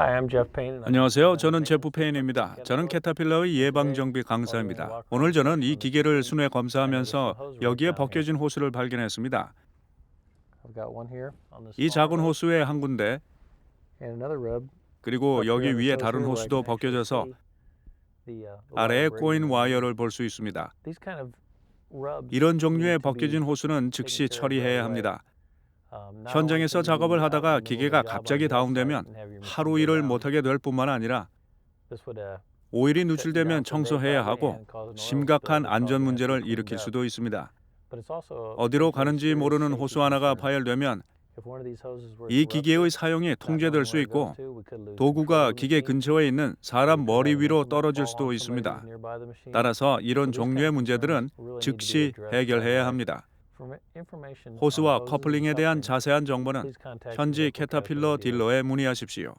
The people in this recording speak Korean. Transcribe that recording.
안녕하세요. 저는 제프 페인입니다. 저는 캐터필러의 예방 정비 강사입니다. 오늘 저는 이 기계를 순회 검사하면서 여기에 벗겨진 호스를 발견했습니다. 이 작은 호스에 한 군데 그리고 여기 위에 다른 호스도 actually 벗겨져서 uh, 아래에 꼬인. 와이어를 볼 수 있습니다. 이런 종류의 벗겨진 호스는 즉시 처리해야 합니다. Um, 현장에서 작업을 하다가 기계가 갑자기 다운되면 하루 일을. 못하게 될 뿐만 아니라 uh, 오일이 누출되면 청소해야 하고 심각한 안전 문제를 일으킬. 수도 있습니다. 어디로 가는지 모르는 호수 하나가. 파열되면 이 기계의 사용이 통제될 수 있고 도구가 기계. 근처에 있는 사람 머리 위로 떨어질 수도 있습니다. 따라서 이런 종류의 문제들은 즉시 해결해야. 합니다. 호스와 and 커플링에 대한 자세한 정보는 현지 dealer. 딜러에 문의하십시오.